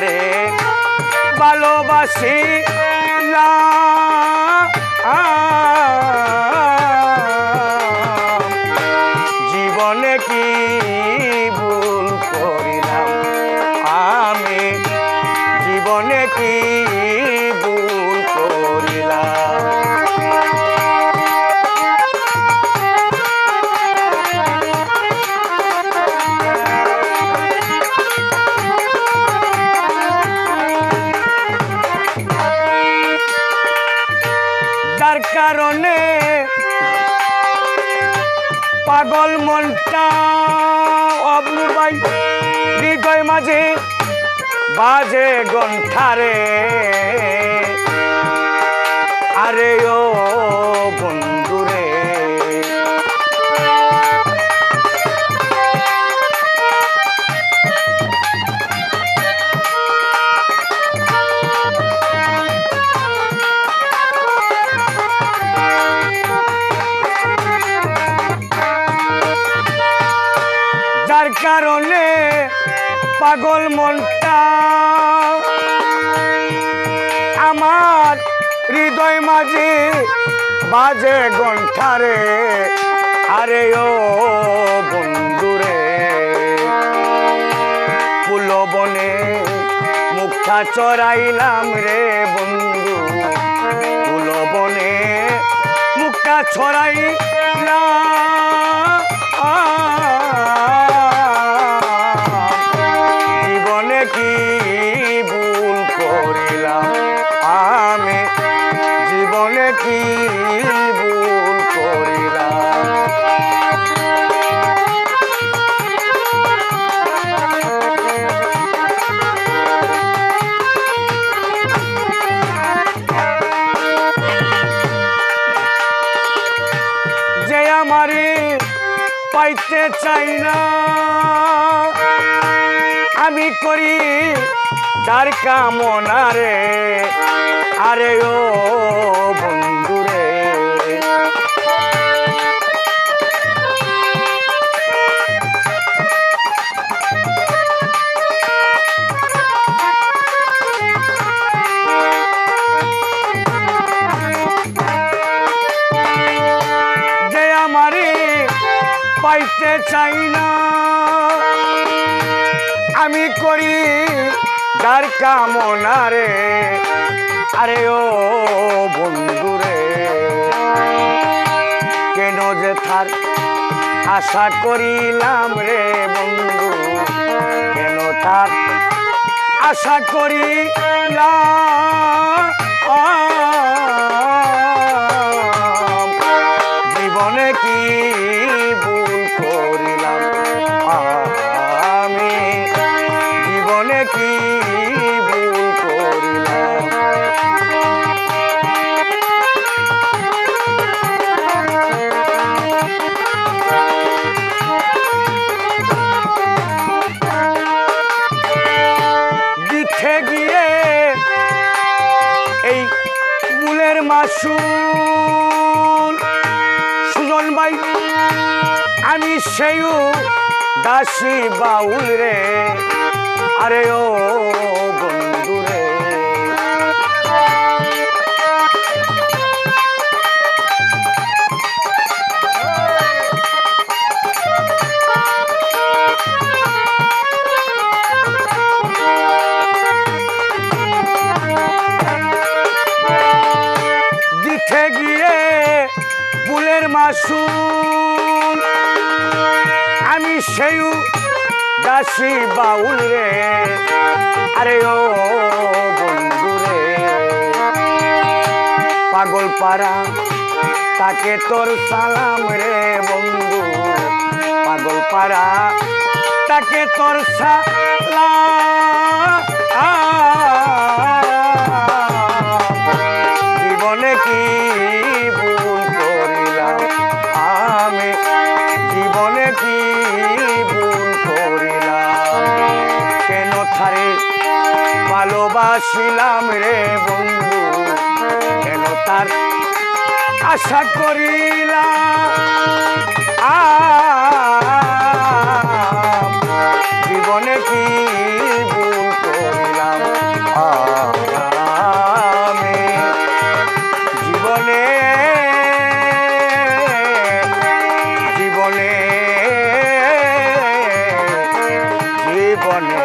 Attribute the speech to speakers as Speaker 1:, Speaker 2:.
Speaker 1: তারে ভালোবাসি না। জীবনে কি ভুল করিলাম? আমি জীবনে কি পাগল মনটা হৃদয় মাঝে বাজে গন্ঠারে আরে ও কারণে পাগল মনটা। আমার হৃদয় মাঝে বাজে গন্ঠারে। আরে ও বন্ধুরে, ফুলবনে মুখটা চড়াইলাম রে বন্ধু। ফুলবনে মুখটা ছড়াইলাম পাইতে চাই না। আমি করি তার কামনা রে। আরে ও বন্ধুরে পাইতে চাই না। আমি করি যার কামনা রে। আরে ও বন্ধুরে কেন যে থার আশা করিলাম রে বন্ধু? কেন তার আশা করিলাম? ভুল করিলাম। আমি জীবনে কি ভুল করিলাম? দিতে গিয়ে এই মূলের মাসুল সেইও দাসী বাউল রে। আরে ও বন্ধু রে। দিতে গিয়ে বুলের মাসুল সেই দাসী বাউল রে। আরে ও বন্ধু রে। পাগল পাড়া, তাকে তোর সালাম রে বন্ধু। পাগল পাড়া, তাকে তোর সালাম। আসিলাম রে বন্ধু, কেন তার আশা করিলাম? জীবনে কি ভুল করিলাম? আমি জীবনে জীবনে জীবনে